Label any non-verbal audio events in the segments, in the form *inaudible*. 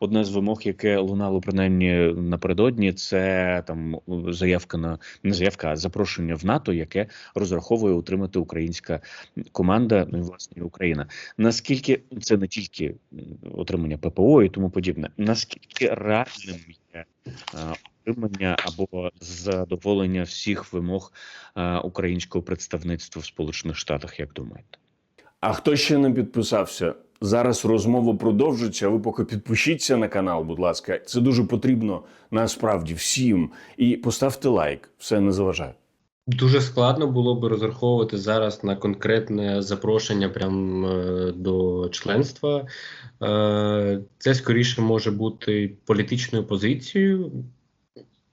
Одна з вимог, яке лунало принаймні напередодні, це там заявка на не заявка, а запрошення в НАТО, яке розраховує утримати українська команда, ну і власне Україна. Наскільки це не тільки отримання ППО і тому подібне, наскільки реальним є отримання або задоволення всіх вимог українського представництва в Сполучених Штатах, як думаєте? А хто ще не підписався? Зараз розмова продовжиться. Ви поки підпишіться на канал, будь ласка. Це дуже потрібно насправді всім. І поставте лайк, все не заважає. Дуже складно було би розраховувати зараз на конкретне запрошення прям е, до членства. Е, Це скоріше може бути політичною позицією.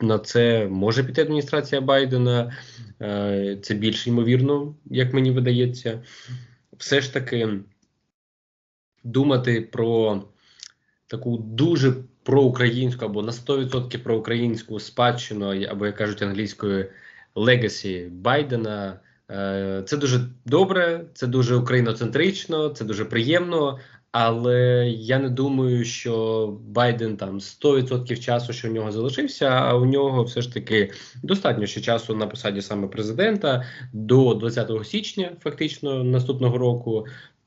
На це може піти адміністрація Байдена. Е, Це більш ймовірно, як мені видається. Все ж таки думати про таку дуже проукраїнську або на 100% проукраїнську спадщину, або як кажуть англійською легасі Байдена. Е, Це дуже добре, це дуже україноцентрично, це дуже приємно. Але я не думаю, що Байден там 100% часу, що в нього залишився, а у нього все ж таки достатньо ще часу на посаді саме президента до 20 січня, фактично наступного року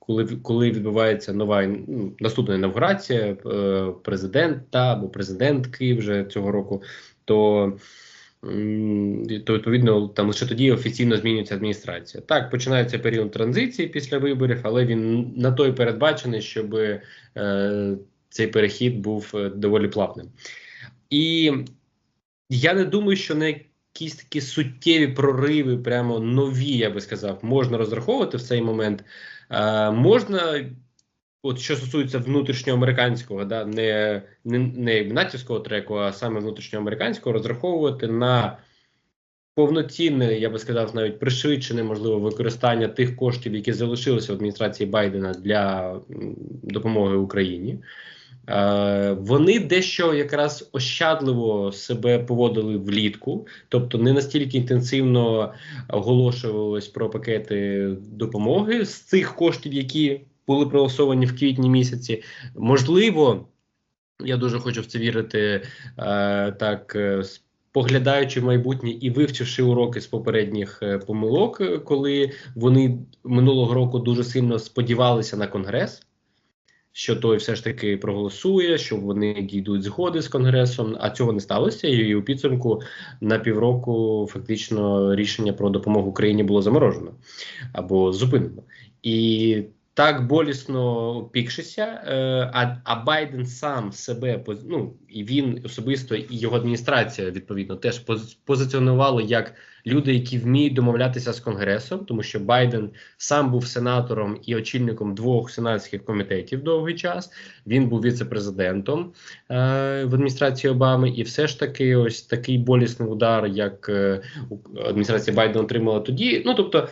коли коли відбувається нова ну, наступна інавгурація е, президента або президентки вже цього року, то то відповідно там лише тоді офіційно змінюється адміністрація. Так починається період транзиції після виборів, але він на той передбачений, щоб е, цей перехід був е, доволі плавним. І я не думаю, що на якісь такі суттєві прориви, прямо нові, я би сказав, можна розраховувати в цей момент. Е, Можна, от що стосується внутрішньоамериканського, да, не не, не натівського треку, а саме внутрішньоамериканського, розраховувати на повноцінне, я би сказав, навіть пришвидшене можливо використання тих коштів, які залишилися в адміністрації Байдена для допомоги Україні. Е, вони дещо якраз ощадливо себе поводили влітку, тобто не настільки інтенсивно оголошувалось про пакети допомоги з цих коштів, які були проголосовані в квітні місяці. Можливо, я дуже хочу в це вірити е, так. Е, поглядаючи в майбутнє і вивчивши уроки з попередніх помилок, коли вони минулого року дуже сильно сподівалися на конгрес що той все ж таки проголосує, що вони дійдуть згоди з конгресом. А цього не сталося. І у підсумку на півроку фактично рішення про допомогу Україні було заморожено або зупинено. І так болісно пікшися, е, а а Байден сам себе ну, і він особисто і його адміністрація відповідно теж позиціонували як люди, які вміють домовлятися з конгресом, тому що Байден сам був сенатором і очільником двох сенатських комітетів довгий час. Він був віце-президентом е, в адміністрації Обами, і все ж таки, ось такий болісний удар, як е, адміністрація Байдена отримала тоді. Ну тобто.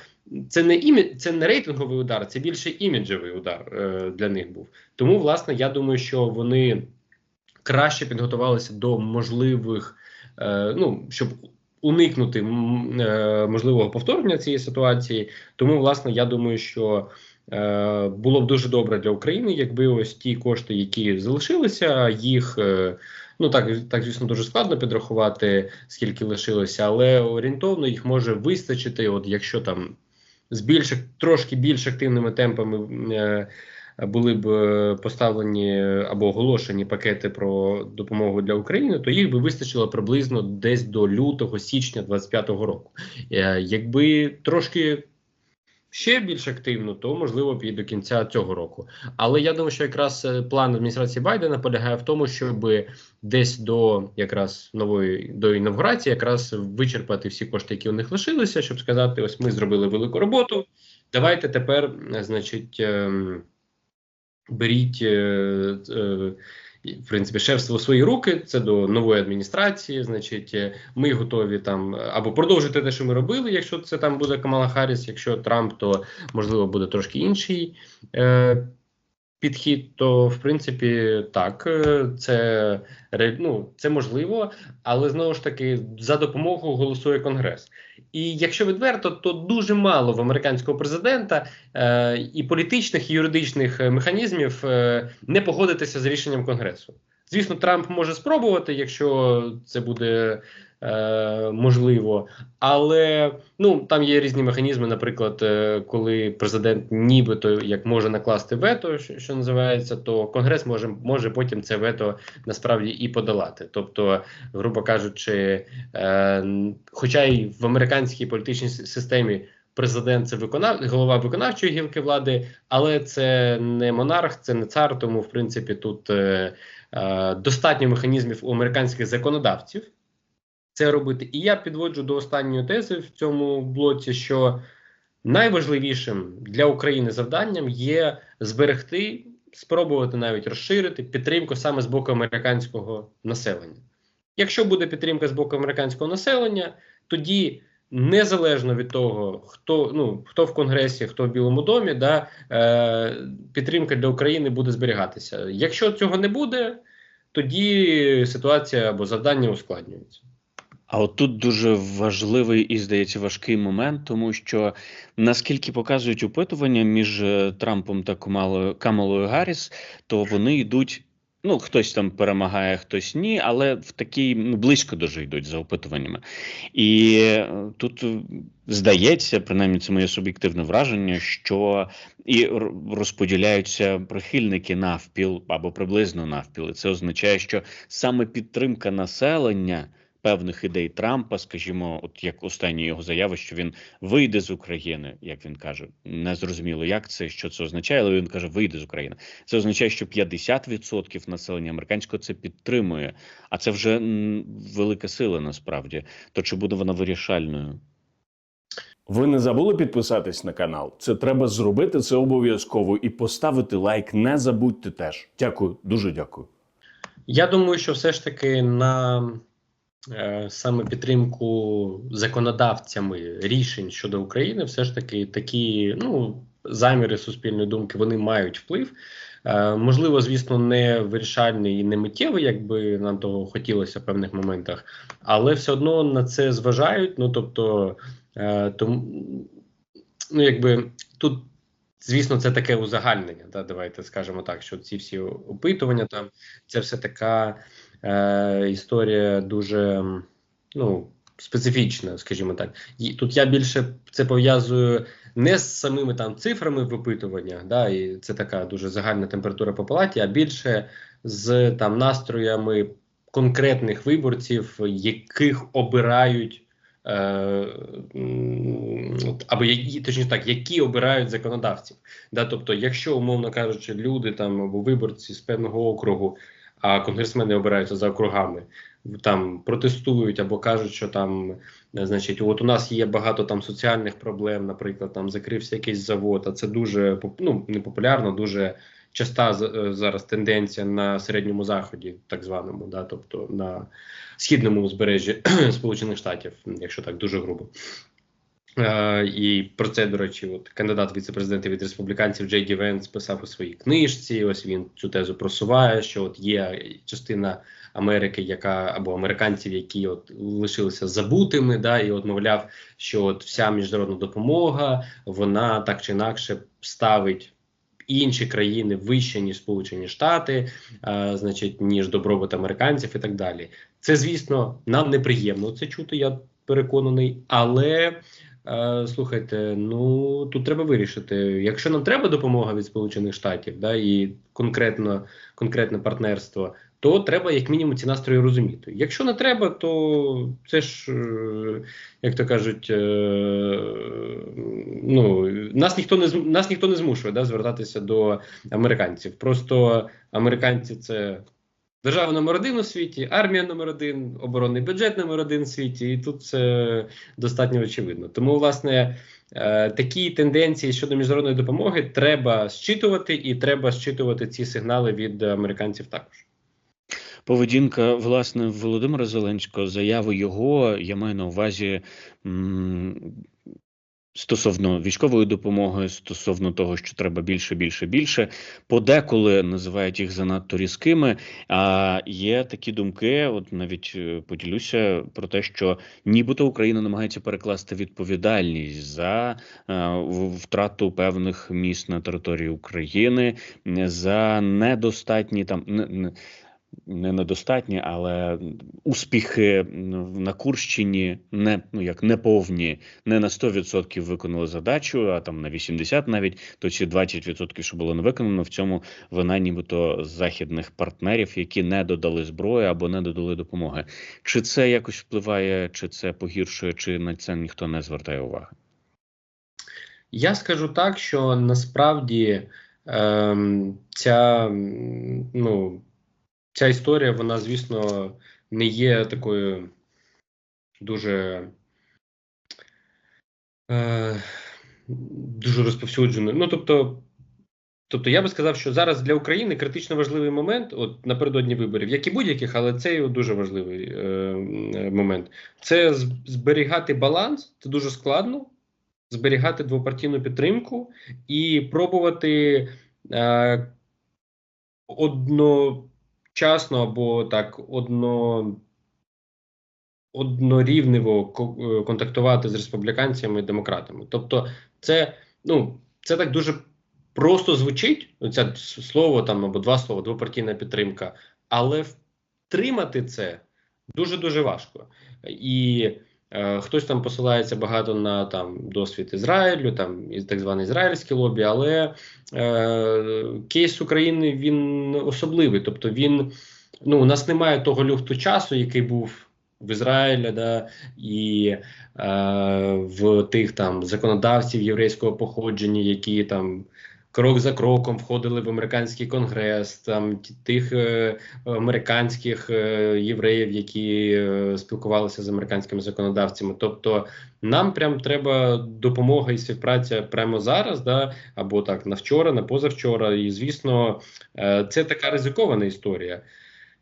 Це не імі... це не рейтинговий удар, це більше іміджевий удар е, для них був. Тому, власне, я думаю, що вони краще підготувалися до можливих, е, ну щоб уникнути е, можливого повторення цієї ситуації. Тому, власне, я думаю, що е, було б дуже добре для України, якби ось ті кошти, які залишилися, їх. Е, Ну так так звісно дуже складно підрахувати, скільки лишилося, але орієнтовно їх може вистачити. От якщо там з більш трошки більш активними темпами е, були б е, поставлені або оголошені пакети про допомогу для України, то їх би вистачило приблизно десь до лютого січня 2025 року. Е, якби трошки ще більш активно, то можливо і до кінця цього року. Але я думаю, що якраз е, план адміністрації Байдена полягає в тому, щоб десь до якраз нової до інавгурації якраз вичерпати всі кошти, які у них лишилися, щоб сказати: ось ми зробили велику роботу. Давайте тепер, значить. Беріть е, е, в принципі шефство у свої руки. Це до нової адміністрації. Значить, е, ми готові там або продовжити те, що ми робили. Якщо це там буде Камала Харріс, якщо Трамп, то можливо буде трошки інший. Е, Підхід, то в принципі так, це ну, це можливо, але знову ж таки за допомогою голосує Конгрес. І якщо відверто, то дуже мало в американського президента е, і політичних і юридичних е, механізмів е, не погодитися з рішенням конгресу. Звісно, Трамп може спробувати, якщо це буде е, можливо, але ну там є різні механізми. Наприклад, е, коли президент нібито як може накласти вето, що, що називається, то конгрес може може потім це вето насправді і подолати. Тобто, грубо кажучи, е, хоча й в американській політичній системі. Президент це виконав голова виконавчої гілки влади, але це не монарх, це не цар. Тому, в принципі, тут е, е, достатньо механізмів у американських законодавців це робити. І я підводжу до останньої тези в цьому блоці, що найважливішим для України завданням є зберегти, спробувати навіть розширити підтримку саме з боку американського населення. Якщо буде підтримка з боку американського населення, тоді незалежно від того, хто ну хто в Конгресі, хто в Білому домі, да, е, підтримка для України буде зберігатися. Якщо цього не буде, тоді ситуація або завдання ускладнюється. А от тут дуже важливий і здається важкий момент, тому що наскільки показують опитування між е, Трампом та Камалою, Камалою Гарріс, то вони йдуть. Ну, хтось там перемагає, хтось ні, але в такій ну, близько дуже йдуть за опитуваннями. І е, тут е, здається, принаймні це моє суб'єктивне враження, що і розподіляються прихильники навпіл або приблизно навпіл. І це означає, що саме підтримка населення певних ідей Трампа, скажімо, от як останні його заяви, що він вийде з України, як він каже, не зрозуміло, як це, що це означає, але він каже, вийде з України. Це означає, що 50% населення американського це підтримує, а це вже велика сила насправді. То чи буде вона вирішальною? Ви не забули підписатись на канал? Це треба зробити це обов'язково і поставити лайк. Не забудьте теж. Дякую, дуже дякую. Я думаю, що все ж таки на саме підтримку законодавцями рішень щодо України, все ж таки такі ну, заміри суспільної думки вони мають вплив. Е, можливо, звісно, не вирішальний і не миттєвий, як би нам того хотілося в певних моментах, але все одно на це зважають. Ну тобто, е, тому, ну якби тут. Звісно, це таке узагальнення. Да, давайте скажемо так, що ці всі опитування там це все така е, історія дуже ну, специфічна, скажімо так. І тут я більше це пов'язую не з самими там цифрами в опитуваннях, да, і це така дуже загальна температура по палаті, а більше з там настроями конкретних виборців, яких обирають. Е, або точніше так, які обирають законодавців. Да, тобто, якщо умовно кажучи, люди там або виборці з певного округу, а конгресмени обираються за округами, там протестують або кажуть, що там, е, значить, от у нас є багато там соціальних проблем, наприклад, там закрився якийсь завод, а це дуже ну, не популярно, дуже часта е, зараз тенденція на середньому заході, так званому, да, тобто на східному узбережжі *clears throat* Сполучених Штатів, якщо так дуже грубо. Е, і про це, до речі, от кандидат віце-президента від республіканців Джей Ді Венс писав у своїй книжці. Ось він цю тезу просуває, що от є частина Америки, яка або американців, які от лишилися забутими, да, і от мовляв, що от вся міжнародна допомога вона так чи інакше ставить. Інші країни вище ніж Сполучені Штати, а, значить, ніж добробут американців, і так далі. Це, звісно, нам неприємно це чути. Я переконаний, але е, слухайте, ну тут треба вирішити. Якщо нам треба допомога від Сполучених Штатів, да і конкретно конкретне партнерство, то треба як мінімум ці настрої розуміти. Якщо не треба, то це ж е, як то кажуть, е, ну нас ніхто не нас ніхто не змушує да, звертатися до американців. Просто американці це. Держава номер один у світі, армія номер один, оборонний бюджет номер один у світі, і тут це достатньо очевидно. Тому, власне, е, такі тенденції щодо міжнародної допомоги треба зчитувати, і треба зчитувати ці сигнали від американців також. Поведінка власне Володимира Зеленського, заяви його, я маю на увазі стосовно військової допомоги, стосовно того, що треба більше, більше, більше. Подеколи називають їх занадто різкими. А є такі думки, от навіть е, поділюся про те, що нібито Україна намагається перекласти відповідальність за е, втрату певних міст на території України, за недостатні там не, не, не недостатні, але успіхи на Курщині не ну як не повні, не на 100% виконали задачу, а там на 80% навіть. То ці 20%, що було не виконано, в цьому вина нібито західних партнерів, які не додали зброї або не додали допомоги. Чи це якось впливає, чи це погіршує, чи на це ніхто не звертає уваги? Я скажу так, що насправді ем, ця, ну, ця історія, вона, звісно, не є такою дуже е, дуже розповсюдженою. Ну, тобто, тобто, я би сказав, що зараз для України критично важливий момент, от напередодні виборів, як і будь-яких, але це дуже важливий е, момент. Це зберігати баланс, це дуже складно зберігати двопартійну підтримку і пробувати е, одночасно або так одно, однорівнево контактувати з республіканцями і демократами. Тобто, це ну це так дуже просто звучить. Це слово там або два слова, двопартійна підтримка, але втримати це дуже дуже важко і. Е, хтось там посилається багато на там досвід Ізраїлю, там так зване ізраїльське лобі, але е, кейс України він особливий. Тобто, він ну у нас немає того люфту часу, який був в Ізраїлі, да, і е, в тих там законодавців єврейського походження, які там крок за кроком входили в американський конгрес, там тих е, американських е, євреїв, які е, спілкувалися з американськими законодавцями. Тобто нам прям треба допомога і співпраця прямо зараз, да або так на вчора, на позавчора. І звісно, е, це така ризикована історія.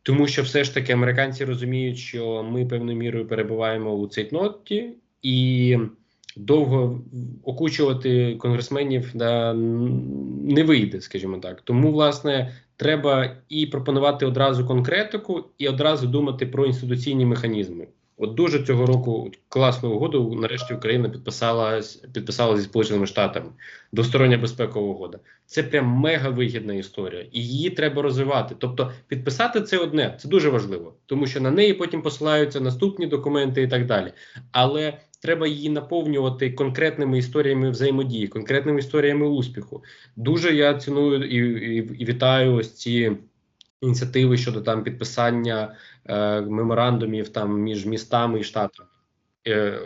Тому що все ж таки американці розуміють, що ми певною мірою перебуваємо у цейтноті, і довго окучувати конгресменів да, не вийде, скажімо так. Тому, власне, треба і пропонувати одразу конкретику, і одразу думати про інституційні механізми. От дуже цього року класну угоду. Нарешті Україна підписала підписала зі Сполученими Штатами двостороння безпекова угода. Це прям мега вигідна історія, і її треба розвивати. Тобто, підписати це одне це дуже важливо, тому що на неї потім посилаються наступні документи і так далі. Але треба її наповнювати конкретними історіями взаємодії, конкретними історіями успіху. Дуже я ціную і, і, і вітаю ось ці. Ініціативи щодо там підписання е, меморандумів там між містами і штатами е,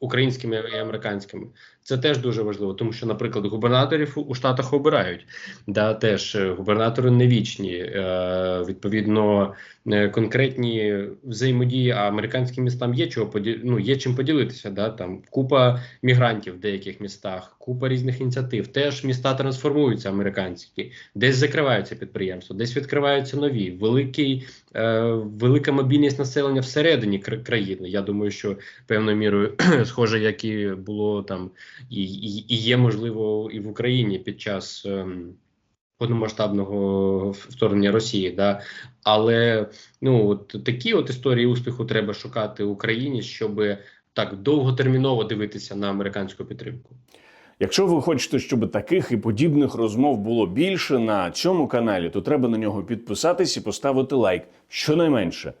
українськими і американськими. Це теж дуже важливо, тому що, наприклад, губернаторів у штатах обирають. Да, Теж е, губернатори не вічні, е, відповідно, е, конкретні взаємодії, а американським містам є чого ну, є чим поділитися. Да, Там купа мігрантів в деяких містах, купа різних ініціатив. Теж міста трансформуються американські, десь закриваються підприємства, десь відкриваються нові. Великий, е, Велика мобільність населення всередині країни. Я думаю, що певною мірою *clears throat* схоже, як і було там і, і, і є можливо і в Україні під час ем, повномасштабного вторгнення Росії. Да? Але ну от такі от історії успіху треба шукати в Україні, щоб так довготерміново дивитися на американську підтримку. Якщо ви хочете, щоб таких і подібних розмов було більше на цьому каналі, то треба на нього підписатись і поставити лайк щонайменше.